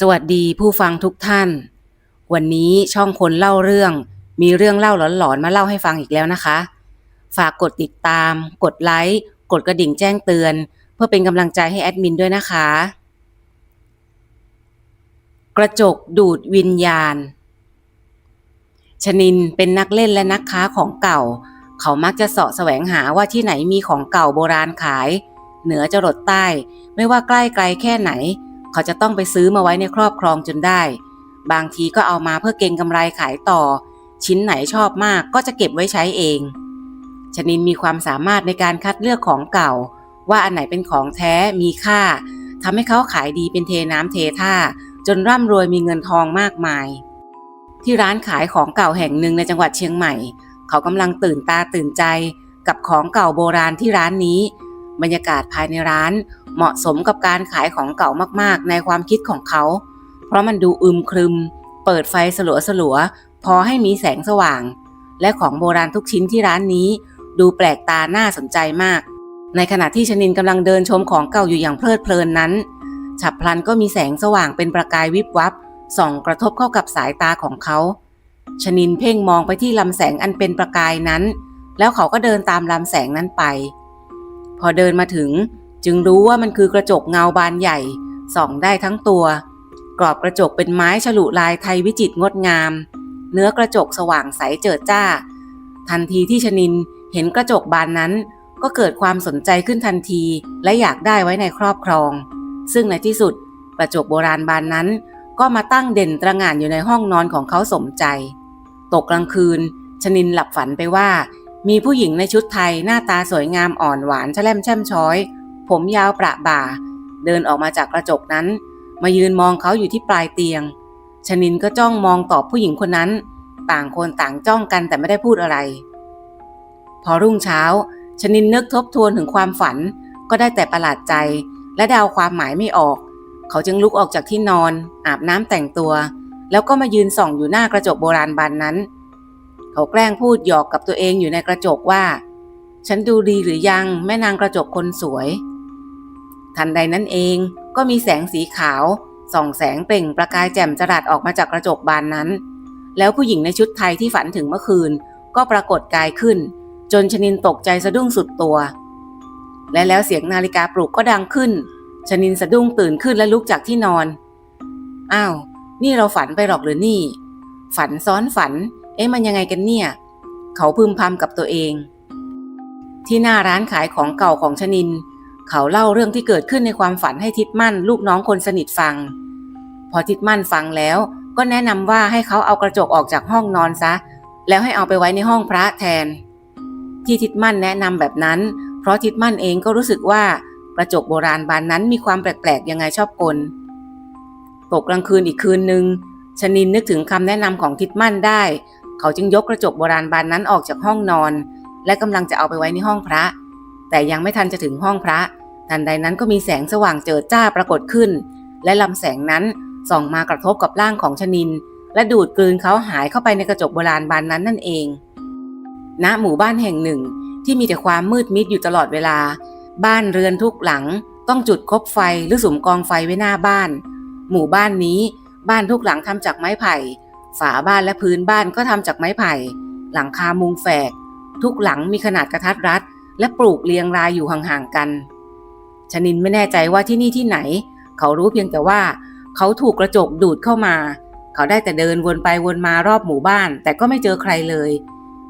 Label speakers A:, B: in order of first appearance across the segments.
A: สวัสดีผู้ฟังทุกท่าน วันนี้ช่องคนเล่าเรื่อง มีเรื่องเล่าหลอนๆมาเล่าให้ฟังอีกแล้วนะคะ ฝากกดติดตาม กดไลค์กดกระดิ่งแจ้งเตือน เพื่อเป็นกำลังใจให้แอดมินด้วยนะคะ กระจกดูดวิญญาณชนินเป็นนักเล่นและนักค้าของเก่า เขามักจะเสาะแสวงหาว่าที่ไหนมีของเก่าโบราณขาย เหนือจรดใต้ ไม่ว่าใกล้ไกลแค่ไหน เขาจะต้องไปซื้อมาไว้ในครอบครองจนได้ บางทีก็เอามาเพื่อเก็งกำไรขายต่อ ชิ้นไหนชอบมากก็จะเก็บไว้ใช้เอง ชนินมีความสามารถในการคัดเลือกของเก่า ว่าอันไหนเป็นของแท้มีค่าทำให้เขาขายดีเป็นเทน้ำเทท่า จนร่ำรวยมีเงินทองมากมาย ที่ร้านขายของเก่าแห่งหนึ่งในจังหวัดเชียงใหม่ เขากำลังตื่นตาตื่นใจกับของเก่าโบราณที่ร้านนี้ บรรยากาศภายในร้าน เหมาะสมกับการขายของเก่ามากๆ ในความคิดของเขา เพราะมันดูอึมครึม เปิดไฟสลัวๆ พอให้มีแสงสว่าง และของโบราณทุกชิ้นที่ร้านนี้ ดูแปลกตาน่าสนใจมาก ในขณะที่ชนินกำลังเดินชมของเก่าอยู่อย่างเพลิดเพลินนั้น ฉับพลันก็มีแสงสว่างเป็นประกายวิบวับส่องกระทบเข้ากับสายตาของเขาชนินเพ่งมองไปที่ลำแสงอันเป็นประกายนั้น แล้วเขาก็เดินตามลำแสงนั้นไป พอเดินมาถึงจึงรู้ว่ามันคือกระจกเงาบานใหญ่ ส่องได้ทั้งตัว กรอบกระจกเป็นไม้ฉลุลายไทยวิจิตรงดงาม เนื้อกระจกสว่างใสเจิดจ้า ทันทีที่ชนินเห็นกระจกบานนั้น ก็เกิดความสนใจขึ้นทันทีและอยากได้ไว้ในครอบครอง ซึ่งในที่สุดกระจกโบราณบานนั้นก็มาตั้งเด่นตระหง่านอยู่ในห้องนอนของเขาสมใจ ตกกลางคืน ชนินหลับฝันไปว่า มีผู้หญิงในชุดไทยหน้าตาสวยงามอ่อนหวานแช่มแช่มช้อย ผมยาวประบ่า เดินออกมาจากกระจกนั้น มายืนมองเขาอยู่ที่ปลายเตียง ชนินก็จ้องมองตอบผู้หญิงคนนั้น ต่างคนต่างจ้องกันแต่ไม่ได้พูดอะไร พอรุ่งเช้า ชนินนึกทบทวนถึงความฝัน ก็ได้แต่ประหลาดใจ และเดาความหมายไม่ออก เขาจึงลุกออกจากที่นอน อาบน้ำแต่งตัว แล้วก็มายืนส่องอยู่หน้ากระจกโบราณบานนั้น เขาแกล้งพูดหยอกกับตัวเองอยู่ในกระจกว่า ฉันดูดีหรือยังแม่นางกระจกคนสวย ทันใดนั้นเองก็มีแสงสีขาว ส่องแสงเปล่งประกายแจ่มจรัสออกมาจากกระจกบานนั้น แล้วผู้หญิงในชุดไทยที่ฝันถึงเมื่อคืน ก็ปรากฏกายขึ้น จนชนินตกใจสะดุ้งสุดตัว และแล้วเสียงนาฬิกาปลุกก็ดังขึ้น ชนินสะดุ้งตื่นขึ้นและลุกจากที่นอน อ้าว นี่เราฝันไปหรอกหรือนี่ ฝันซ้อนฝัน เอ๊ะมันยังไงกันเนี่ย เขาพึมพำกับตัวเอง ที่หน้าร้านขายของเก่าของชนิน เขาเล่าเรื่องที่เกิดขึ้นในความฝันให้ทิดมั่นลูกน้องคนสนิทฟัง พอทิดมั่นฟังแล้วก็แนะนำว่าให้เขาเอากระจกออกจากห้องนอนซะ แล้วให้เอาไปไว้ในห้องพระแทน ที่ทิดมั่นแนะนำแบบนั้น เพราะทิดมั่นเองก็รู้สึกว่ากระจกโบราณบานนั้นมีความแปลกๆยังไงชอบกลตกกลางคืนอีกคืนหนึ่งชนินนึกถึงคำแนะนำของทิดมั่นได้ เขาจึงยกกระจกโบราณบานนั้นออกจากห้องนอน และกำลังจะเอาไปไว้ในห้องพระ แต่ยังไม่ทันจะถึงห้องพระ ทันใดนั้นก็มีแสงสว่างเจิดจ้าปรากฏขึ้น และลำแสงนั้นส่องมากระทบกับร่างของชนิน และดูดกลืนเขาหายเข้าไปในกระจกโบราณบานนั้นนั่นเอง ณหมู่บ้านแห่งหนึ่งที่มีแต่ความมืดมิดอยู่ตลอดเวลา บ้านเรือนทุกหลัง ต้องจุดคบไฟหรือสุมกองไฟไว้หน้าบ้าน หมู่บ้านนี้บ้านทุกหลังทำจากไม้ไผ่ ฝาบ้านและพื้นบ้านก็ทำจากไม้ไผ่ หลังคามุงแฝก ทุกหลังมีขนาดกระทัดรัด และปลูกเรียงรายอยู่ห่างๆกัน ชนินไม่แน่ใจว่าที่นี่ที่ไหน เขารู้เพียงแต่ว่า เขาถูกกระจกดูดเข้ามา เขาได้แต่เดินวนไปวนมารอบหมู่บ้าน แต่ก็ไม่เจอใครเลย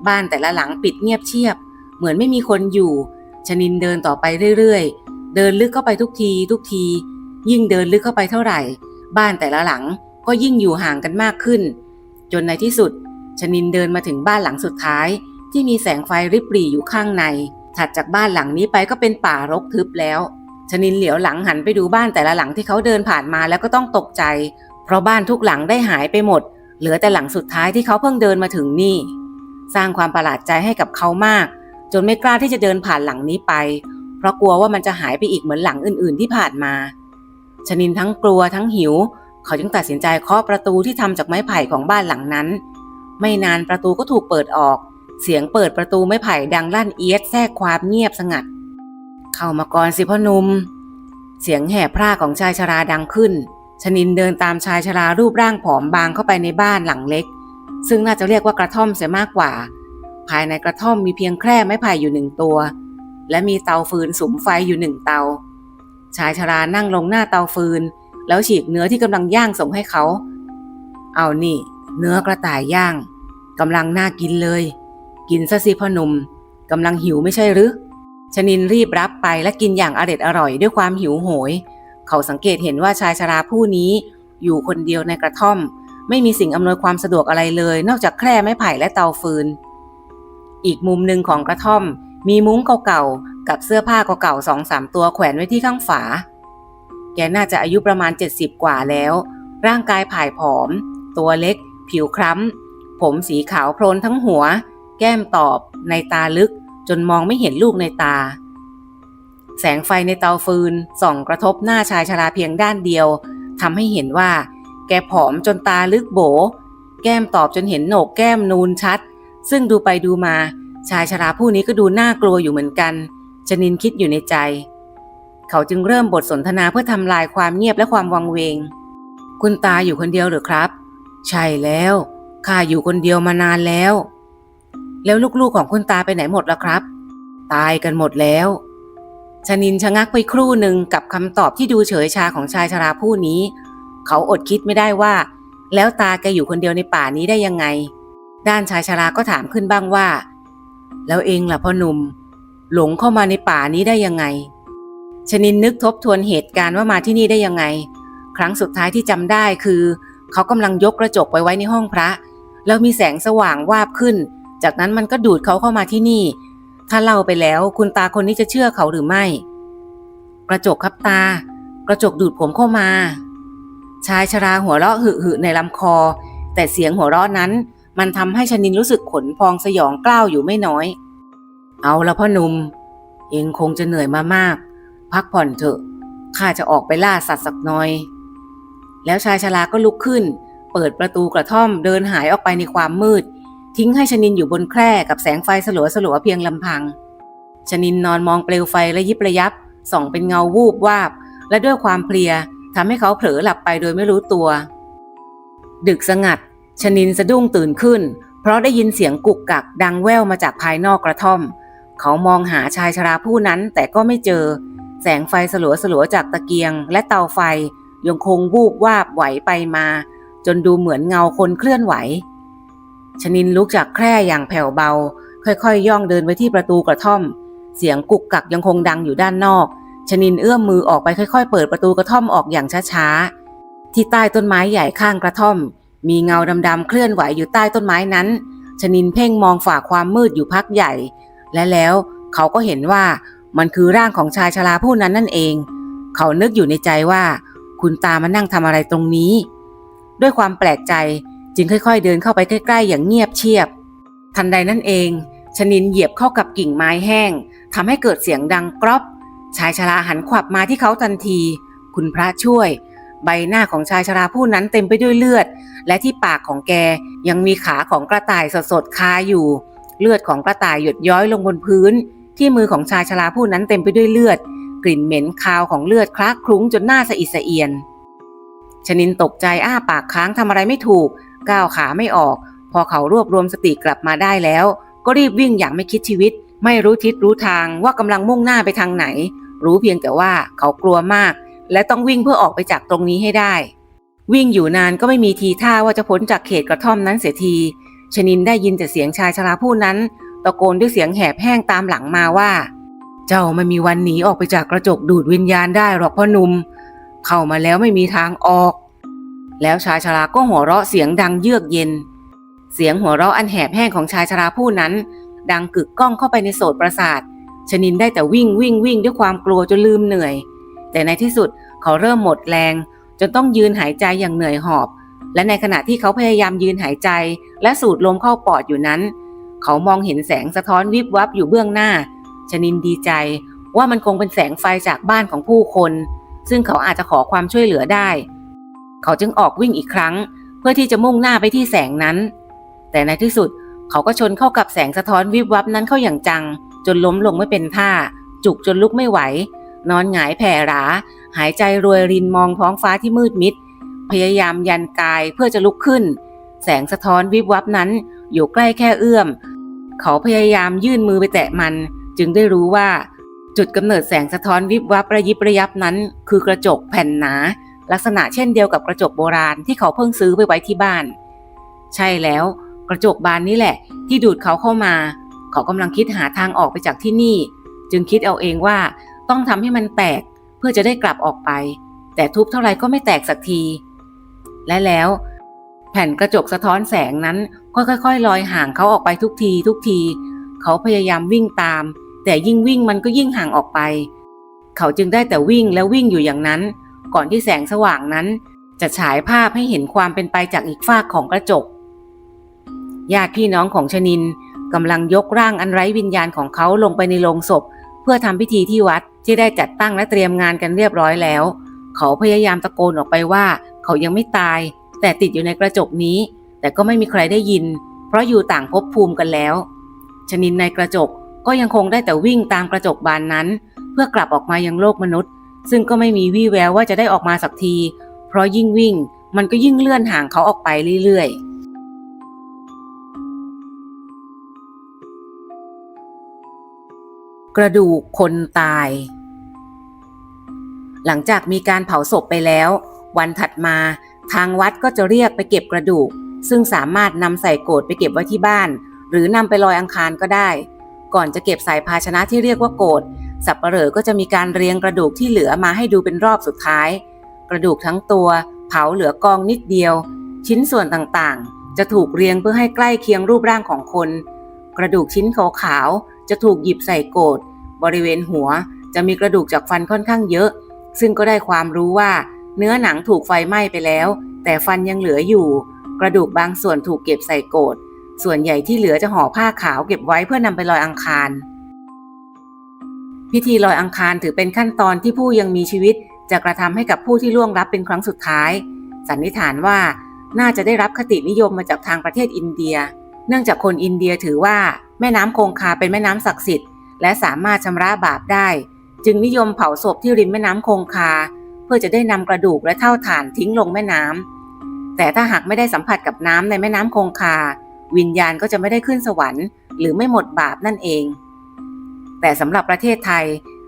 A: บ้านแต่ละหลังปิดเงียบเชียบ เหมือนไม่มีคนอยู่ ชนินเดินต่อไปเรื่อยๆ เดินลึกเข้าไปทุกทีทุกที ยิ่งเดินลึกเข้าไปเท่าไหร่ บ้านแต่ละหลังก็ยิ่งอยู่ห่างกันมากขึ้น จนในที่สุด ชนินเดินมาถึงบ้านหลังสุดท้าย ที่มีแสงไฟริบหรี่อยู่ข้างใน ถัดจากบ้านหลังนี้ไปก็เป็นป่ารกทึบแล้ว ชนินเหลียวหลังหันไปดูบ้านแต่ละหลังที่เขาเดินผ่านมาแล้วก็ต้องตกใจ เพราะบ้านทุกหลังได้หายไปหมด เหลือแต่หลังสุดท้ายที่เขาเพิ่งเดินมาถึงนี่ สร้างความประหลาดใจให้กับเขามาก จนไม่กล้าที่จะเดินผ่านหลังนี้ไป เพราะกลัวว่ามันจะหายไปอีกเหมือนหลังอื่น ๆ ที่ผ่านมาชนินทั้งกลัวทั้งหิว เขาจึงตัดสินใจเคาะประตูที่ทำจากไม้ไผ่ของบ้านหลังนั้น ไม่นานประตูก็ถูกเปิดออก เสียงเปิดประตูไม้ไผ่ดังลั่นเอียดแทรกความเงียบสงัด เข้ามาก่อนสิพ่อนุ่มเสียงแห่พร่าของชายชราดังขึ้น ชนินเดินตามชายชรารูปร่างผอมบางเข้าไปในบ้านหลังเล็ก ซึ่งน่าจะเรียกว่ากระท่อมเสียมากกว่า ภายในกระท่อมมีเพียงแคร่ไม้ไผ่อยู่หนึ่งตัว และมีเตาฟืนสุมไฟอยู่หนึ่งเตา ชายชรานั่งลงหน้าเตาฟืน แล้วฉีกเนื้อที่กำลังย่างส่งให้เขา เอานี่ เนื้อกระต่ายย่างกำลังน่ากินเลย กินซะสิพ่อหนุ่มกำลังหิวไม่ใช่หรือชนินรีบรับไปและกินอย่างอร็ดอร่อยด้วยความหิวโหย เขาสังเกตเห็นว่าชายชราผู้นี้ อยู่คนเดียวในกระท่อม ไม่มีสิ่งอำนวยความสะดวกอะไรเลย นอกจากแคร่ไม้ไผ่และเตาฟืน อีกมุมหนึ่งของกระท่อม มีมุ้งเก่าๆกับเสื้อผ้าเก่าๆสองสามตัวแขวนไว้ที่ข้างฝา แกน่าจะอายุประมาณ 70 กว่าแล้ว ร่างกายผายผอม ตัวเล็ก ผิวคล้ำ ผมสีขาวโพลนทั้งหัว แก้มตอบ ในตาลึก จนมองไม่เห็นลูกในตา แสงไฟในเตาฟืน ส่องกระทบหน้าชายชราเพียงด้านเดียวทำให้เห็นว่า แกผอมจนตาลึกโบ แก้มตอบจนเห็นโหนกแก้มนูนชัด ซึ่งดูไปดูมา ชายชราผู้นี้ก็ดูน่ากลัวอยู่เหมือนกันชนินคิดอยู่ในใจ เขาจึงเริ่มบทสนทนาเพื่อทำลายความเงียบและความวังเวง คุณตาอยู่คนเดียวหรือครับ ใช่แล้วข้าอยู่คนเดียวมานานแล้ว แล้วลูกๆของคุณตาไปไหนหมดแล้วครับ ตายกันหมดแล้วชนินชะงักไปครู่หนึ่งกับคำตอบที่ดูเฉยชาของชายชราผู้นี้ เขาอดคิดไม่ได้ว่า แล้วตาแกอยู่คนเดียวในป่านี้ได้ยังไง ด้านชายชราก็ถามขึ้นบ้างว่า แล้วเองล่ะพ่อหนุ่ม หลงเข้ามาในป่านี้ได้ยังไง ชนินนึกทบทวนเหตุการณ์ว่ามาที่นี่ได้ยังไง ครั้งสุดท้ายที่จำได้คือ เขากำลังยกกระจกไปไว้ในห้องพระ แล้วมีแสงสว่างวาบขึ้น จากนั้นมันก็ดูดเขาเข้ามาที่นี่ ถ้าเล่าไปแล้วคุณตาคนนี้จะเชื่อเขาหรือไม่ กระจกครับตา กระจกดูดผมเข้ามา ชายชราหัวเราะหึหึในลำคอ แต่เสียงหัวเราะนั้น มันทำให้ชนินรู้สึกขนพองสยองกล้าวอยู่ไม่น้อย เอาละพ่อหนุ่มเองคงจะเหนื่อยมามาก พักผ่อนเถอะ ข้าจะออกไปล่าสัตว์สักหน่อย แล้วชายชราก็ลุกขึ้น เปิดประตูกระท่อมเดินหายออกไปในความมืด ทิ้งให้ชนินอยู่บนแคร่กับแสงไฟสลัวสลัวเพียงลำพัง ชนินนอนมองเปลวไฟระยิบระยับ ส่องเป็นเงาวูบวาบ และด้วยความเพลียทำให้เขาเผลอหลับไปโดยไม่รู้ตัว ดึกสงัด ชนินสะดุ้งตื่นขึ้น เพราะได้ยินเสียงกุกกักดังแว่วมาจากภายนอกกระท่อม เขามองหาชายชราผู้นั้นแต่ก็ไม่เจอ แสงไฟสลัวสลัวๆจากตะเกียง และเตาไฟยังคงวูบวาบไหวไปมา จนดูเหมือนเงาคนเคลื่อนไหว ชนินลุกจากแคร่อย่างแผ่วเบา ค่อยๆย่องเดินไปที่ประตูกระท่อม เสียงกุกกักยังคงดังอยู่ด้านนอก ชนินเอื้อมมือออกไปค่อยๆ เปิดประตูกระท่อมออกอย่างช้าๆ ที่ใต้ต้นไม้ใหญ่ข้างกระท่อม มีเงาดำๆเคลื่อนไหวอยู่ใต้ต้นไม้นั้น ชนินเพ่งมองฝ่าความมืดอยู่พักใหญ่ และแล้วเขาก็เห็นว่า มันคือร่างของชายชราผู้นั้นนั่นเอง เขานึกอยู่ในใจว่า คุณตามานั่งทำอะไรตรงนี้ ด้วยความแปลกใจจึงค่อย ๆ เดินเข้าไปใกล้ ๆ อย่างเงียบเชียบ ทันใดนั้นเองชนินเหยียบเข้ากับกิ่งไม้แห้งทำให้เกิดเสียงดังกรอบ ชายชราหันขวับมาที่เขาทันที คุณพระช่วย ใบหน้าของชายชราผู้นั้นเต็มไปด้วยเลือด และที่ปากของแกยังมีขาของกระต่ายสดๆคาอยู่ เลือดของกระต่ายหยดย้อยลงบนพื้น ที่มือของชายชราผู้นั้นเต็มไปด้วยเลือด กลิ่นเหม็นคาวของเลือดคละคลุ้งจนหน้าสะอิดสะเอียน ชนินตกใจอ้าปากค้างทำอะไรไม่ถูก ก้าวขาไม่ออก พอเขารวบรวมสติกลับมาได้แล้ว ก็รีบวิ่งอย่างไม่คิดชีวิต ไม่รู้ทิศรู้ทางว่ากำลังมุ่งหน้าไปทางไหน รู้เพียงแต่ว่าเขากลัวมาก และต้องวิ่งเพื่อออกไปจากตรงนี้ให้ได้ วิ่งอยู่นานก็ไม่มีทีท่าว่าจะพ้นจากเขตกระท่อมนั้นเสียทีชนินได้ยินแต่เสียงชายชราผู้นั้น ตะโกนด้วยเสียงแหบแห้งตามหลังมาว่า เจ้าไม่มีวันหนีออกไปจากกระจกดูดวิญญาณได้หรอกพ่อหนุ่มเข้ามาแล้วไม่มีทางออก แล้วชายชราก็หัวเราะเสียงดังเยือกเย็น เสียงหัวเราะอันแหบแห้งของชายชราผู้นั้น ดังกึกก้องเข้าไปในโสตประสาทชนินได้แต่วิ่งวิ่งวิ่งด้วยความกลัวจนลืมเหนื่อย แต่ในที่สุดเขาเริ่มหมดแรง จนต้องยืนหายใจอย่างเหนื่อยหอบ และในขณะที่เขาพยายามยืนหายใจ และสูดลมเข้าปอดอยู่นั้น เขามองเห็นแสงสะท้อนวิบวับอยู่เบื้องหน้า ชนินดีใจว่ามันคงเป็นแสงไฟจากบ้านของผู้คน ซึ่งเขาอาจจะขอความช่วยเหลือได้ เขาจึงออกวิ่งอีกครั้ง เพื่อที่จะมุ่งหน้าไปที่แสงนั้น แต่ในที่สุดเขาก็ชนเข้ากับแสงสะท้อนวิบวับนั้นเข้าอย่างจัง จนล้มลงไม่เป็นท่า จุกจนลุกไม่ไหว นอนหงายแผ่หรา หายใจรวยรินมองท้องฟ้าที่มืดมิด พยายามยันกายเพื่อจะลุกขึ้น แสงสะท้อนวิบวับนั้นอยู่ใกล้แค่เอื้อม เขาพยายามยื่นมือไปแตะมัน จึงได้รู้ว่า จุดกำเนิดแสงสะท้อนวิบวับระยิบระยับนั้น คือกระจกแผ่นหนา ลักษณะเช่นเดียวกับกระจกโบราณที่เขาเพิ่งซื้อไปไว้ที่บ้าน ใช่แล้ว กระจกบานนี้แหละ ที่ดูดเขาเข้ามา เขากำลังคิดหาทางออกไปจากที่นี่ จึงคิดเอาเองว่าต้องทำให้มันแตกเพื่อจะได้กลับออกไป แต่ทุบเท่าไรก็ไม่แตกสักที และแล้ว ผ่นกระจกสะท้อนแสงนั้นก็ค่อยๆลอยห่างเขาออกไปทุกทีทุกที เขาพยายามวิ่งตาม แต่ยิ่งวิ่งมันก็ยิ่งห่างออกไป เขาจึงได้แต่วิ่งและวิ่งอยู่อย่างนั้น ก่อนที่แสงสว่างนั้น จะฉายภาพให้เห็นความเป็นไปจากอีกฝากของกระจกญาติพี่น้องของชนินกำลังยกร่างอันไร้วิญญาณของเขาลงไปในโลงศพ เพื่อทำพิธีที่วัดที่ได้จัดตั้งและเตรียมงานกันเรียบร้อยแล้ว เขาพยายามตะโกนออกไปว่า เขายังไม่ตาย แต่ติดอยู่ในกระจกนี้ แต่ก็ไม่มีใครได้ยิน เพราะอยู่ต่างภพภูมิกันแล้ว ชนินในกระจกก็ยังคงได้แต่วิ่งตามกระจกบานนั้น เพื่อกลับออกมายังโลกมนุษย์ ซึ่งก็ไม่มีวี่แววว่าจะได้ออกมาสักที เพราะยิ่งวิ่ง มันก็ยิ่งเลื่อนห่างเขาออกไปเรื่อยๆกระดูกคนตาย หลังจากมีการเผาศพไปแล้ว วันถัดมา ทางวัดก็จะเรียกไปเก็บกระดูก ซึ่งสามารถนำใส่โกรธไปเก็บไว้ที่บ้าน หรือนำไปลอยอังคารก็ได้ ก่อนจะเก็บใส่ภาชนะที่เรียกว่าโกรธสับปะเหร่อก็จะมีการเรียงกระดูกที่เหลือมาให้ดูเป็นรอบสุดท้าย กระดูกทั้งตัว เผาเหลือกองนิดเดียว ชิ้นส่วนต่างๆ จะถูกเรียงเพื่อให้ใกล้เคียงรูปร่างของคน กระดูกชิ้นขาวๆจะถูกหยิบใส่โกรธบริเวณหัวจะมีกระดูกจากฟันค่อนข้างเยอะ ซึ่งก็ได้ความรู้ว่า เนื้อหนังถูกไฟไหม้ไปแล้ว แต่ฟันยังเหลืออยู่ กระดูกบางส่วนถูกเก็บใส่โกรธส่วนใหญ่ที่เหลือจะห่อผ้าขาวเก็บไว้เพื่อนำไปลอยอังคาร พิธีลอยอังคารถือเป็นขั้นตอนที่ผู้ยังมีชีวิต จะกระทำให้กับผู้ที่ล่วงลับเป็นครั้งสุดท้าย สันนิษฐานว่าน่าจะได้รับคตินิยมมาจากทางประเทศอินเดีย เนื่องจากคนอินเดียถือว่าแม่น้ำคงคาเป็นแม่น้ำศักดิ์สิทธิ์และสามารถชำระบาปได้ จึงนิยมเผาศพที่ริมแม่น้ำคงคา เพื่อจะได้นำกระดูกและเท่าฐานทิ้งลงแม่น้ำแต่ถ้าหากไม่ได้สัมผัสกับน้ำในแม่น้ำคงคา วิญญาณก็จะไม่ได้ขึ้นสวรรค์ หรือไม่หมดบาปนั่นเอง แต่สำหรับประเทศไทย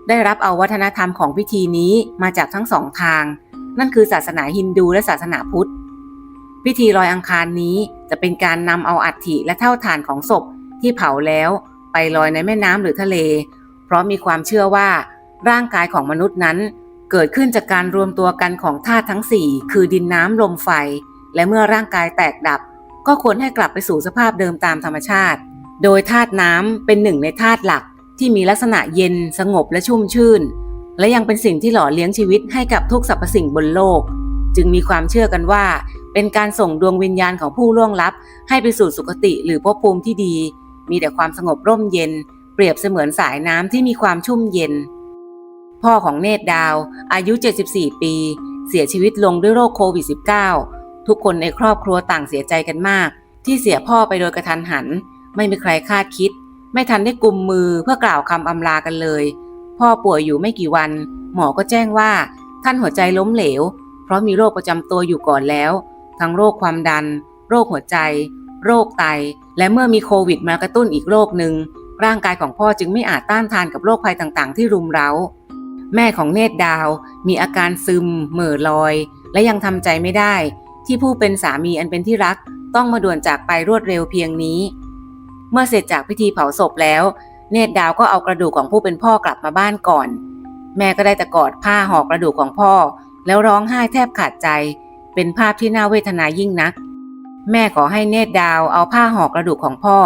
A: ได้รับเอาวัฒนธรรมของพิธีนี้มาจากทั้งสองทาง นั่นคือศาสนาฮินดูและศาสนาพุทธ พิธีลอยอังคารนี้จะเป็นการนำเอาอัฐิและเท่าฐานของศพที่เผาแล้วไปลอยในแม่น้ำหรือทะเล เพราะมีความเชื่อว่าร่างกายของมนุษย์นั้น เกิดขึ้นจากการรวมตัวกันของธาตุทั้ง 4 คือดินน้ำลมไฟ และเมื่อร่างกายแตกดับ ก็ควรให้กลับไปสู่สภาพเดิมตามธรรมชาติ โดยธาตุน้ำเป็นหนึ่งในธาตุหลักที่มีลักษณะเย็นสงบและชุ่มชื่น และยังเป็นสิ่งที่หล่อเลี้ยงชีวิตให้กับทุกสรรพสิ่งบนโลก จึงมีความเชื่อกันว่า เป็นการส่งดวงวิญญาณของผู้ล่วงลับ ให้ไปสู่สุคติหรือภพภูมิที่ดี มีแต่ความสงบร่มเย็น เปรียบเสมือนสายน้ำที่มีความชุ่มเย็น พ่อของเนตรดาว อายุ 74 ปี เสียชีวิตลงด้วยโรคโควิด -19 ทุกคนในครอบครัวต่างเสียใจกันมาก ที่เสียพ่อไปโดยกระทันหัน ไม่มีใครคาดคิด ไม่ทันได้กุมมือเพื่อกล่าวคำอำลากันเลย พ่อป่วยอยู่ไม่กี่วัน หมอก็แจ้งว่า ท่านหัวใจล้มเหลว เพราะมีโรคประจำตัวอยู่ก่อนแล้ว ทั้งโรคความดัน โรคหัวใจ โรคไต และเมื่อมีโควิดมากระตุ้นอีกโรคหนึ่งร่างกายของพ่อจึงไม่อาจต้านทานกับโรคภัยต่างๆ ที่รุมเร้า แม่ของเนตรดาวมีอาการซึม เหม่อลอย และยังทำใจไม่ได้ ที่ผู้เป็นสามีอันเป็นที่รักต้องมาด่วนจากไปรวดเร็วเพียงนี้ เมื่อเสร็จจากพิธีเผาศพแล้ว เนตรดาวก็เอากระดูกของผู้เป็นพ่อกลับมาบ้านก่อน แม่ก็ได้แต่กอดผ้าห่อกระดูกของพ่อ แล้วร้องไห้แทบขาดใจ เป็นภาพที่น่าเวทนายิ่งนัก แม่ขอให้เนตรดาวเอาผ้าห่อกระดูกของพ่อ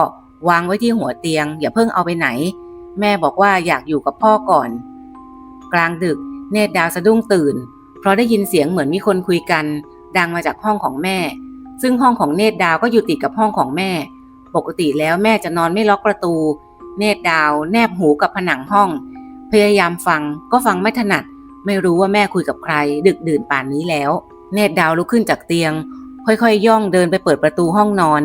A: วางไว้ที่หัวเตียง อย่าเพิ่งเอาไปไหน แม่บอกว่าอยากอยู่กับพ่อก่อน กลางดึก เนตรดาวสะดุ้งตื่น เพราะได้ยินเสียงเหมือนมีคนคุยกัน ดังมาจากห้องของแม่ ซึ่งห้องของเนตรดาวก็อยู่ติดกับห้องของแม่ ปกติแล้วแม่จะนอนไม่ล็อกประตู เนตรดาวแนบหูกับผนังห้อง พยายามฟังก็ฟังไม่ถนัด ไม่รู้ว่าแม่คุยกับใคร ดึกดื่นป่านนี้แล้ว เนตรดาวลุกขึ้นจากเตียง ค่อยๆ ย่องเดินไปเปิดประตูห้องนอน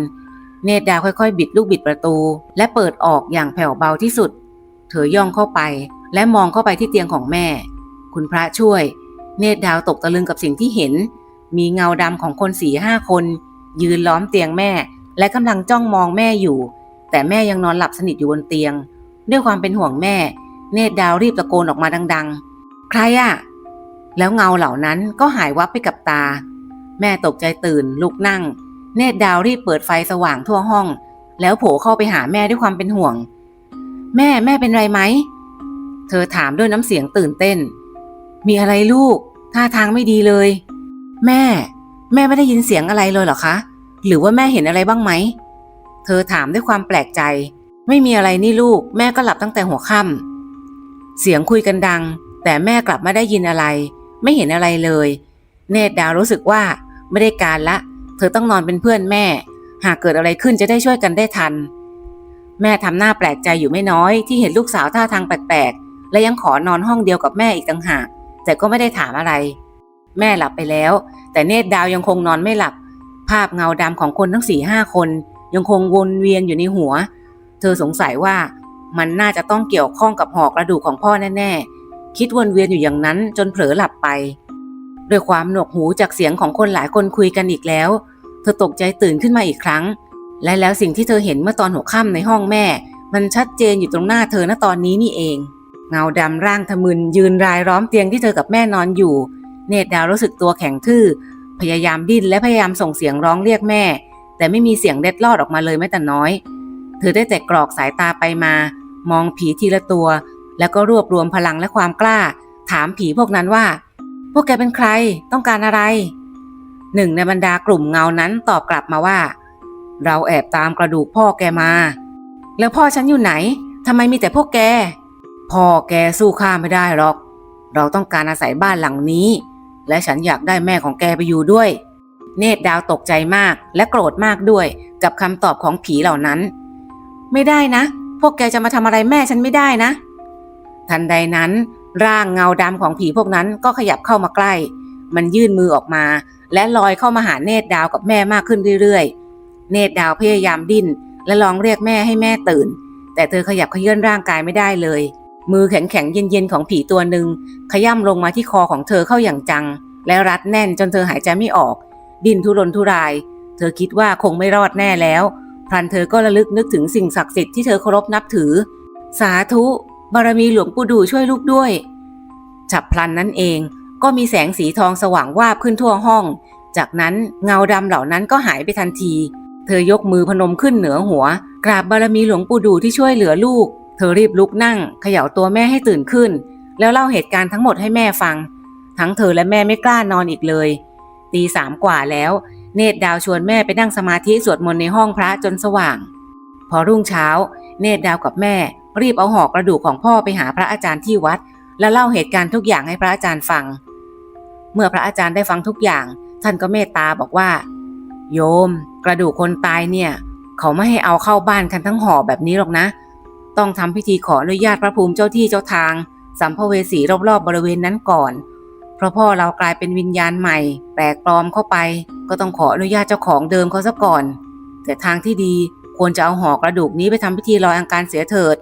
A: เนตรดาวค่อยๆ บิดลูกบิดประตู และเปิดออกอย่างแผ่วเบาที่สุด เธอย่องเข้าไป และมองเข้าไปที่เตียงของแม่ คุณพระช่วย เนตรดาวตกตะลึงกับสิ่งที่เห็น มีเงาดำของคนสี่ห้าคน ยืนล้อมเตียงแม่ และกำลังจ้องมองแม่อยู่ แต่แม่ยังนอนหลับสนิทอยู่บนเตียง ด้วยความเป็นห่วงแม่ เนตรดาวรีบตะโกนออกมาดัง ๆ ใครอะแล้วเงาเหล่านั้นก็หายวับไปกับตา แม่ตกใจตื่น ลุกนั่ง เนตรดาวรีบเปิดไฟสว่างทั่วห้อง แล้วโผล่เข้าไปหาแม่ด้วยความเป็นห่วง แม่แม่เป็นไรไหม เธอถามด้วยน้ำเสียงตื่นเต้น มีอะไรลูก ท่าทางไม่ดีเลย แม่ แม่ไม่ได้ยินเสียงอะไรเลยเหรอคะ หรือว่าแม่เห็นอะไรบ้างไหม เธอถามด้วยความแปลกใจ ไม่มีอะไรนี่ลูก แม่ก็หลับตั้งแต่หัวค่ำเสียงคุยกันดัง แต่แม่กลับไม่ได้ยินอะไร ไม่เห็นอะไรเลย เนตรดาวรู้สึกว่าไม่ได้การละ เธอต้องนอนเป็นเพื่อนแม่ หากเกิดอะไรขึ้นจะได้ช่วยกันได้ทัน แม่ทำหน้าแปลกใจอยู่ไม่น้อยที่เห็นลูกสาวท่าทางแปลกๆ และยังขอนอนห้องเดียวกับแม่อีกต่างหาก แต่ก็ไม่ได้ถามอะไร แม่หลับไปแล้ว แต่เนตรดาวยังคงนอนไม่หลับ ภาพเงาดำของคนทั้งสี่ห้าคน ยังคงวนเวียนอยู่ในหัว เธอสงสัยว่ามันน่าจะต้องเกี่ยวข้องกับหอกระดูกของพ่อแน่ๆ คิดวนเวียนอยู่อย่างนั้นจนเผลอหลับไปด้วยความหนวกหูจากเสียงของคนหลายคนคุยกันอีกแล้ว เธอตกใจตื่นขึ้นมาอีกครั้ง และแล้วสิ่งที่เธอเห็นเมื่อตอนหัวค่ำในห้องแม่ มันชัดเจนอยู่ตรงหน้าเธอณตอนนี้นี่เอง เงาดำร่างทะมึนยืนรายล้อมเตียงที่เธอกับแม่นอนอยู่ เนตรดาวรู้สึกตัวแข็งทื่อ พยายามดิ้นและพยายามส่งเสียงร้องเรียกแม่ แต่ไม่มีเสียงเล็ดลอดออกมาเลยแม้แต่น้อย เธอได้แต่กรอกสายตาไปมา มองผีทีละตัว แล้วก็รวบรวมพลังและความกล้า ถามผีพวกนั้นว่า พวกแกเป็นใคร ต้องการอะไร หนึ่งในบรรดากลุ่มเงานั้นตอบกลับมาว่า เราแอบตามกระดูกพ่อแกมา แล้วพ่อฉันอยู่ไหนทำไมมีแต่พวกแก พ่อแกสู้ข้าไม่ได้หรอก เราต้องการอาศัยบ้านหลังนี้ และฉันอยากได้แม่ของแกไปอยู่ด้วย เนตรดาวตกใจมากและโกรธมากด้วยกับคำตอบของผีเหล่านั้น ไม่ได้นะ พวกแกจะมาทำอะไรแม่ฉันไม่ได้นะ ทันใดนั้น ร่างเงาดำของผีพวกนั้นก็ขยับเข้ามาใกล้ มันยื่นมือออกมา และลอยเข้ามาหาเนตรดาวกับแม่มากขึ้นเรื่อยๆ เนตรดาวพยายามดิ้นและลองเรียกแม่ให้แม่ตื่น แต่เธอขยับเขยื่อนร่างกายไม่ได้เลย มือแข็งๆเย็นๆของผีตัวหนึ่งขย่ำลงมาที่คอของเธอเข้าอย่างจัง และรัดแน่นจนเธอหายใจไม่ออก ดิ้นทุรนทุราย เธอคิดว่าคงไม่รอดแน่แล้วพลันเธอก็ระลึกนึกถึงสิ่งศักดิ์สิทธิ์ที่เธอเคารพนับถือ สาธุ บารมีหลวงปู่ดูช่วยลูกด้วย ฉับพลันนั้นเองก็มีแสงสีทองสว่างวาบขึ้นทั่วห้อง จากนั้นเงาดำเหล่านั้นก็หายไปทันที เธอยกมือพนมขึ้นเหนือหัว กราบบารมีหลวงปู่ดูที่ช่วยเหลือลูก เธอรีบลุกนั่งเขย่าตัวแม่ให้ตื่นขึ้น แล้วเล่าเหตุการณ์ทั้งหมดให้แม่ฟัง ทั้งเธอและแม่ไม่กล้านอนอีกเลยตีสามกว่าแล้ว เนตรดาวชวนแม่ไปนั่งสมาธิสวดมนต์ในห้องพระจนสว่าง พอรุ่งเช้า เนตรดาวกับแม่ รีบเอาหอกกระดูกของพ่อไปหาพระอาจารย์ที่วัด และเล่าเหตุการณ์ทุกอย่างให้พระอาจารย์ฟัง เมื่อพระอาจารย์ได้ฟังทุกอย่าง ท่านก็เมตตาบอกว่า โยม กระดูกคนตายเนี่ย เขาไม่ให้เอาเข้าบ้านกันทั้งห่อแบบนี้หรอกนะ ต้องทำพิธีขออนุญาตพระภูมิเจ้าที่เจ้าทาง สัมภเวสีรอบๆบริเวณนั้นก่อน เพราะพ่อเรากลายเป็นวิญญาณใหม่ แปลกปลอมเข้าไป ก็ต้องขออนุญาตเจ้าของเดิมเขาซะก่อน แต่ทางที่ดีควรจะเอาห่อกระดูกนี้ไปทำพิธีลอยอังคารเสียเถิด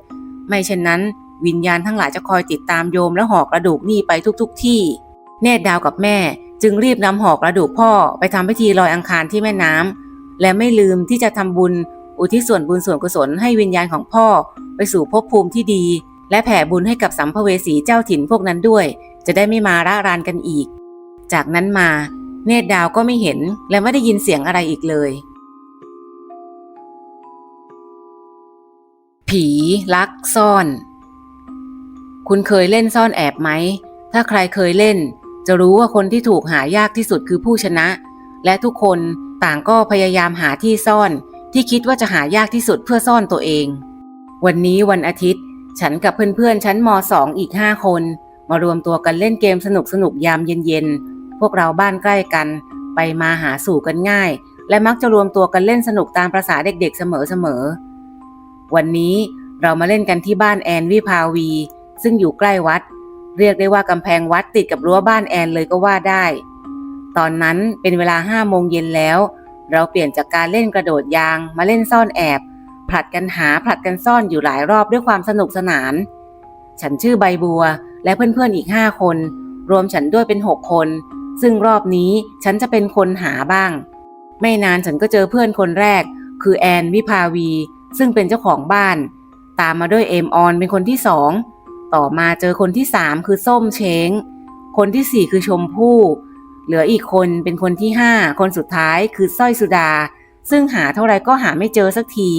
A: ไม่เช่นนั้น วิญญาณทั้งหลายจะคอยติดตามโยมและห่อกระดูกนี่ไปทุกๆทที่เนตรดาวกับแม่ จึงรีบนำห่อกระดูกพ่อไปทำพิธีลอยอังคารที่แม่น้ำและไม่ลืมที่จะทำบุญอุทิศส่วนบุญส่วนกุศลให้วิญญาณของพ่อ ไปสู่ภพภูมิที่ดี และแผ่บุญให้กับสัมภเวสีเจ้าถิ่นพวกนั้นด้วย จะได้ไม่มาร่ารานกันอีก จากนั้นมา เนตรดาวก็ไม่เห็นและไม่ได้ยินเสียงอะไรอีกเลย ผีลักซ่อน คุณเคยเล่นซ่อนแอบไหม ถ้าใครเคยเล่น จะรู้ว่าคนที่ถูกหายากที่สุดคือผู้ชนะ และทุกคนต่างก็พยายามหาที่ซ่อน ที่คิดว่าจะหายากที่สุดเพื่อซ่อนตัวเอง วันนี้วันอาทิตย์ ฉันกับเพื่อนๆ ชั้นม .2 อีก 5 คน มารวมตัวกันเล่นเกมสนุกๆยามเย็นๆ พวกเราบ้านใกล้กัน ไปมาหาสู่กันง่าย และมักจะรวมตัวกันเล่นสนุกตามประษาเด็กๆเสมอๆ วันนี้เรามาเล่นกันที่บ้านแอนวิภาวี ซึ่งอยู่ใกล้วัด เรียกได้ว่ากำแพงวัดติดกับรั้วบ้านแอนเลยก็ว่าได้ ตอนนั้นเป็นเวลาห้าโมงเย็นแล้ว เราเปลี่ยนจากการเล่นกระโดดยางมาเล่นซ่อนแอบ ผลัดกันหาผลัดกันซ่อนอยู่หลายรอบด้วยความสนุกสนาน ฉันชื่อใบบัวและเพื่อนๆอีกห้าคน รวมฉันด้วยเป็นหกคน ซึ่งรอบนี้ฉันจะเป็นคนหาบ้าง ไม่นานฉันก็เจอเพื่อนคนแรก คือแอนวิภาวี ซึ่งเป็นเจ้าของบ้าน ตามมาด้วยเอมออนเป็นคนที่สองต่อมาเจอคนที่สามคือส้มเช้ง คนที่สี่คือชมพู่เหลืออีกคนเป็นคนที่ห้าคนสุดท้ายคือสร้อยสุดา ซึ่งหาเท่าไรก็หาไม่เจอสักที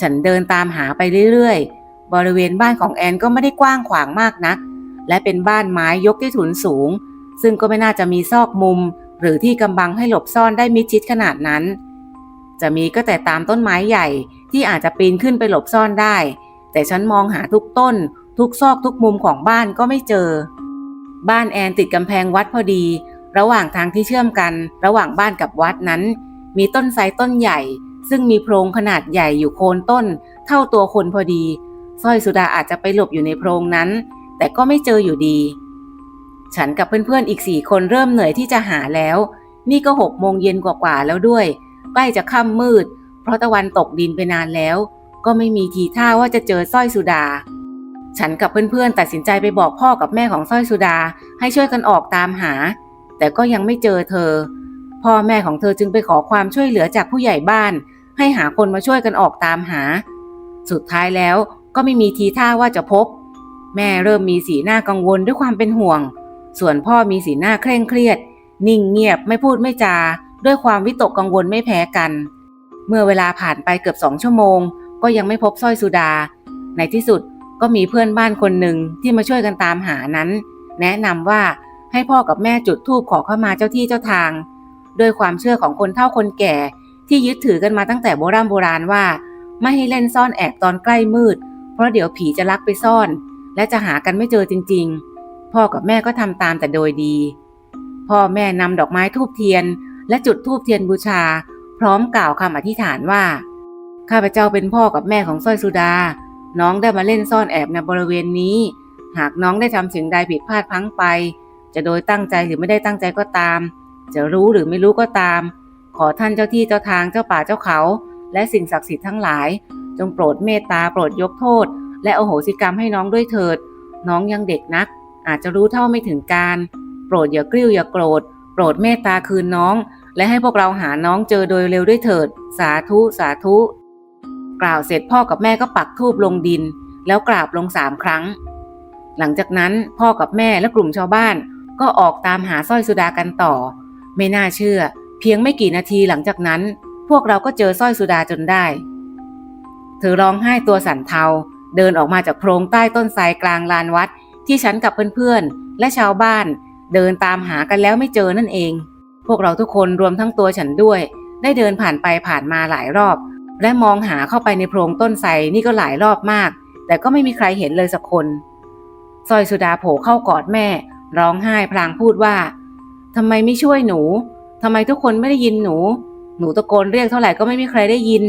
A: ฉันเดินตามหาไปเรื่อยๆ บริเวณบ้านของแอนก็ไม่ได้กว้างขวางมากนัก และเป็นบ้านไม้ยกที่ถุนสูง ซึ่งก็ไม่น่าจะมีซอกมุม หรือที่กำบังให้หลบซ่อนได้มิดชิดขนาดนั้น จะมีก็แต่ตามต้นไม้ใหญ่ที่อาจจะปีนขึ้นไปหลบซ่อนได้ แต่ฉันมองหาทุกต้น ทุกซอกทุกมุมของบ้านก็ไม่เจอ บ้านแอนติดกำแพงวัดพอดี ระหว่างทางที่เชื่อมกัน ระหว่างบ้านกับวัดนั้น มีต้นไทรต้นใหญ่ ซึ่งมีโพรงขนาดใหญ่อยู่โคนต้น เท่าตัวคนพอดีสร้อยสุดาอาจจะไปหลบอยู่ในโพรงนั้น แต่ก็ไม่เจออยู่ดี ฉันกับเพื่อนๆอีกสี่คนเริ่มเหนื่อยที่จะหาแล้ว นี่ก็หกโมงเย็นกว่าๆแล้วด้วย ใกล้จะค่ำมืด เพราะตะวันตกดินไปนานแล้ว ก็ไม่มีทีท่าว่าจะเจอสร้อยสุดา ฉันกับเพื่อนๆตัดสินใจไปบอกพ่อกับแม่ของสร้อยสุดา ให้ช่วยกันออกตามหา แต่ก็ยังไม่เจอเธอ พ่อแม่ของเธอจึงไปขอความช่วยเหลือจากผู้ใหญ่บ้าน ให้หาคนมาช่วยกันออกตามหา สุดท้ายแล้วก็ไม่มีทีท่าว่าจะพบ แม่เริ่มมีสีหน้ากังวลด้วยความเป็นห่วง ส่วนพ่อมีสีหน้าเคร่งเครียด นิ่งเงียบไม่พูดไม่จา ด้วยความวิตกกังวลไม่แพ้กัน เมื่อเวลาผ่านไปเกือบสองชั่วโมง ก็ยังไม่พบสร้อยสุดา ในที่สุดก็มีเพื่อนบ้านคนหนึ่งที่มาช่วยกันตามหานั้น แนะนำว่าให้พ่อกับแม่จุดธูปขอเข้ามาเจ้าที่เจ้าทางด้วยความเชื่อของคนเฒ่าคนแก่ ที่ยึดถือกันมาตั้งแต่โบราณโบราณว่า ไม่ให้เล่นซ่อนแอบตอนใกล้มืด เพราะเดี๋ยวผีจะลักไปซ่อน และจะหากันไม่เจอจริง ๆ พ่อกับแม่ก็ทำตามแต่โดยดี พ่อแม่นำดอกไม้ทูบเทียน และจุดทูบเทียนบูชา พร้อมกล่าวคำอธิษฐานว่า ข้าพเจ้าเป็นพ่อกับแม่ของสร้อยสุดา น้องได้มาเล่นซ่อนแอบในบริเวณนี้ หากน้องได้ทำสิ่งใดผิดพลาดพังไป จะโดยตั้งใจหรือไม่ได้ตั้งใจก็ตาม จะรู้หรือไม่รู้ก็ตาม ขอท่านเจ้าที่เจ้าทางเจ้าป่าเจ้าเขา และสิ่งศักดิ์สิทธิ์ทั้งหลาย จงโปรดเมตตาโปรดยกโทษ และอโหสิกรรมให้น้องด้วยเถิด น้องยังเด็กนัก อาจจะรู้เท่าไม่ถึงการ โปรดอย่ากริ้วอย่าโกรธ โปรดเมตตาคืนน้อง และให้พวกเราหาน้องเจอโดยเร็วด้วยเถิด สาธุสาธุ กล่าวเสร็จพ่อกับแม่ก็ปักธูปลงดิน แล้วกราบลงสามครั้ง หลังจากนั้นพ่อกับแม่และกลุ่มชาวบ้านก็ออกตามหาสร้อยสุดากันต่อ ไม่น่าเชื่อ เพียงไม่กี่นาทีหลังจากนั้น พวกเราก็เจอสร้อยสุดาจนได้ เธอร้องไห้ตัวสั่นเทา เดินออกมาจากโพรงใต้ต้นไทรกลางลานวัด ที่ฉันกับเพื่อนๆ และชาวบ้าน เดินตามหากันแล้วไม่เจอนั่นเอง พวกเราทุกคนรวมทั้งตัวฉันด้วย ได้เดินผ่านไปผ่านมาหลายรอบ และมองหาเข้าไปในโพรงต้นไทรนี่ก็หลายรอบมาก แต่ก็ไม่มีใครเห็นเลยสักคนสร้อยสุดาโผล่เข้ากอดแม่ ร้องไห้พลางพูดว่าทำไมไม่ช่วยหนู ทำไมทุกคนไม่ได้ยินหนู หนูตะโกนเรียกเท่าไหร่ก็ไม่มีใครได้ยิน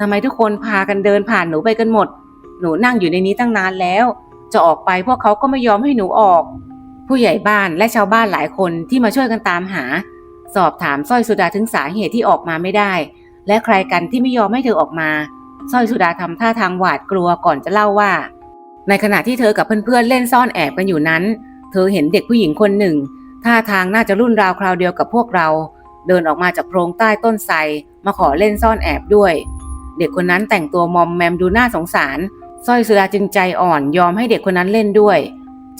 A: ทำไมทุกคนพากันเดินผ่านหนูไปกันหมด หนูนั่งอยู่ในนี้ตั้งนานแล้ว จะออกไปพวกเขาก็ไม่ยอมให้หนูออก ผู้ใหญ่บ้านและชาวบ้านหลายคนที่มาช่วยกันตามหา สอบถามสร้อยสุดาถึงสาเหตุที่ออกมาไม่ได้ และใครกันที่ไม่ยอมให้เธอออกมาสร้อยสุดาทำท่าทางหวาดกลัวก่อนจะเล่าว่า ในขณะที่เธอกับเพื่อนๆเล่นซ่อนแอบกันอยู่นั้น เธอเห็นเด็กผู้หญิงคนหนึ่งท่าทางน่าจะรุ่นราวคราวเดียวกับพวกเรา เดินออกมาจากโพรงใต้ต้นไทรมาขอเล่นซ่อนแอบด้วย เด็กคนนั้นแต่งตัวมอมแมมดูน่าสงสารสร้อยสุดาจึงใจอ่อนยอมให้เด็กคนนั้นเล่นด้วย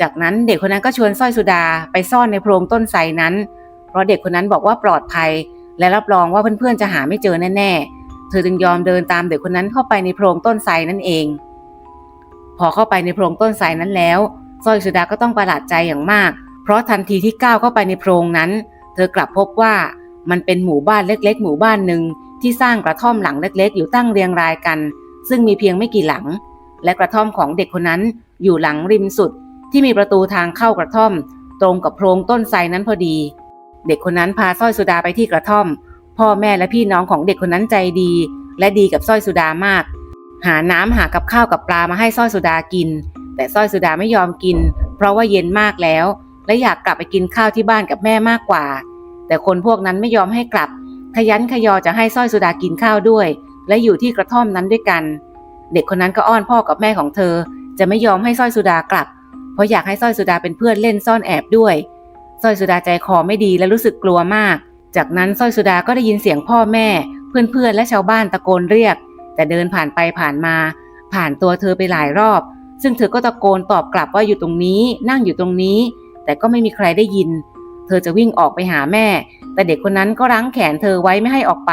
A: จากนั้นเด็กคนนั้นก็ชวนสร้อยสุดาไปซ่อนในโพรงต้นไทรนั้น เพราะเด็กคนนั้นบอกว่าปลอดภัย และรับรองว่าเพื่อนๆจะหาไม่เจอแน่ๆ เธอจึงยอมเดินตามเด็กคนนั้นเข้าไปในโพรงต้นไทรนั่นเอง พอเข้าไปในโพรงต้นไทรนั้นแล้วสร้อยสุดาก็ต้องประหลาดใจอย่างมาก เพราะทันทีที่ก้าวเข้าไปในโพรงนั้น เธอกลับพบว่า มันเป็นหมู่บ้านเล็กๆ หมู่บ้านหนึ่งที่สร้างกระท่อมหลังเล็กๆ อยู่ตั้งเรียงรายกัน ซึ่งมีเพียงไม่กี่หลัง และกระท่อมของเด็กคนนั้นอยู่หลังริมสุด ที่มีประตูทางเข้ากระท่อม ตรงกับโพรงต้นไทรนั้นพอดี เด็กคนนั้นพาสร้อยสุดาไปที่กระท่อม พ่อแม่และพี่น้องของเด็กคนนั้นใจดี และดีกับสร้อยสุดามาก หาน้ำหากับข้าวกับปลามาให้สร้อยสุดากิน แต่สร้อยสุดาไม่ยอมกิน เพราะว่าเย็นมากแล้ว และอยากกลับไปกินข้าวที่บ้านกับแม่มากกว่า แต่คนพวกนั้นไม่ยอมให้กลับ ขยันขยอจะให้สร้อยสุดากินข้าวด้วย และอยู่ที่กระท่อมนั้นด้วยกัน เด็กคนนั้นก็อ้อนพ่อกับแม่ของเธอ จะไม่ยอมให้สร้อยสุดากลับ เพราะอยากให้สร้อยสุดาเป็นเพื่อนเล่นซ่อนแอบด้วยสร้อยสุดาใจคอไม่ดีและรู้สึกกลัวมาก จากนั้นสร้อยสุดาก็ได้ยินเสียงพ่อแม่ เพื่อนๆและชาวบ้านตะโกนเรียก แต่เดินผ่านไปผ่านมา ผ่านตัวเธอไปหลายรอบ ซึ่งเธอก็ตะโกนตอบกลับว่าอยู่ตรงนี้ นั่งอยู่ตรงนี้ แต่ก็ไม่มีใครได้ยิน เธอจะวิ่งออกไปหาแม่ แต่เด็กคนนั้นก็รั้งแขนเธอไว้ไม่ให้ออกไป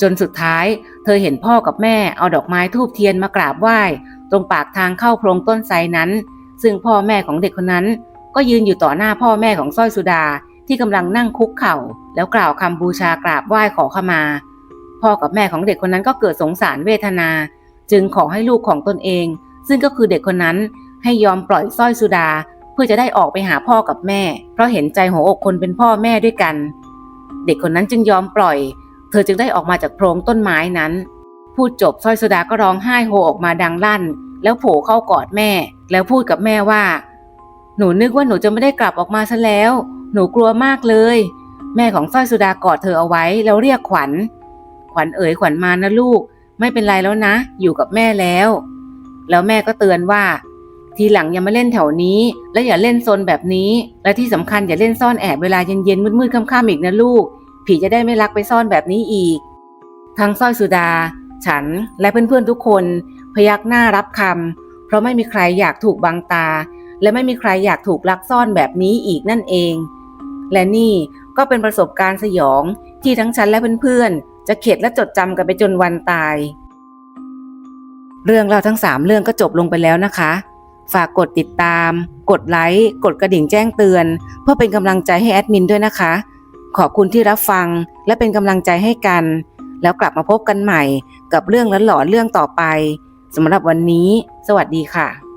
A: จนสุดท้าย เธอเห็นพ่อกับแม่เอาดอกไม้ทูบเทียนมากราบไหว้ ตรงปากทางเข้าโพรงต้นไทรนั้น ซึ่งพ่อแม่ของเด็กคนนั้น ก็ยืนอยู่ต่อหน้าพ่อแม่ของสร้อยสุดาที่กำลังนั่งคุกเข่า แล้วกล่าวคำบูชากราบไหว้ขอขมา พ่อกับแม่ของเด็กคนนั้นก็เกิดสงสารเวทนา จึงขอให้ลูกของตนเอง ซึ่งก็คือเด็กคนนั้นให้ยอมปล่อยสร้อยสุดา พื่อจะได้ออกไปหาพ่อกับแม่ เพราะเห็นใจหัวอกคนเป็นพ่อแม่ด้วยกัน เด็กคนนั้นจึงยอมปล่อย เธอจึงได้ออกมาจากโพรงต้นไม้นั้น พูดจบสร้อยสุดาก็ร้องไห้โฮออกมาดังลั่น แล้วโผล่เข้ากอดแม่ แล้วพูดกับแม่ว่า หนูนึกว่าหนูจะไม่ได้กลับออกมาซะแล้ว หนูกลัวมากเลย แม่ของสร้อยสุดากอดเธอเอาไว้แล้วเรียกขวัญ ขวัญเอ๋ยขวัญมานะลูก ไม่เป็นไรแล้วนะ อยู่กับแม่แล้ว แล้วแม่ก็เตือนว่า ทีหลังอย่ามาเล่นแถวนี้ และอย่าเล่นโซนแบบนี้ และที่สำคัญอย่าเล่นซ่อนแอบเวลาเย็นๆมืดๆค่ำๆอีกนะลูก ผีจะได้ไม่ลักไปซ่อนแบบนี้อีกทั้งสร้อยสุดา ฉันและเพื่อนๆทุกคน พยักหน้ารับคำเพราะไม่มีใครอยากถูกบังตา และไม่มีใครอยากถูกลักซ่อนแบบนี้อีกนั่นเอง และนี่ก็เป็นประสบการณ์สยองที่ทั้งฉันและเพื่อนๆจะเข็ดและจดจำกันไปจนวันตาย เรื่องเราทั้งสามเรื่องก็จบลงไปแล้วนะคะ ฝากกดติดตาม กดไลค์ กดกระดิ่งแจ้งเตือน เพื่อเป็นกำลังใจให้แอดมินด้วยนะคะ ขอบคุณที่รับฟังและเป็นกำลังใจให้กัน แล้วกลับมาพบกันใหม่กับเรื่องหลอนๆเรื่องต่อไปสำหรับวันนี้ สวัสดีค่ะ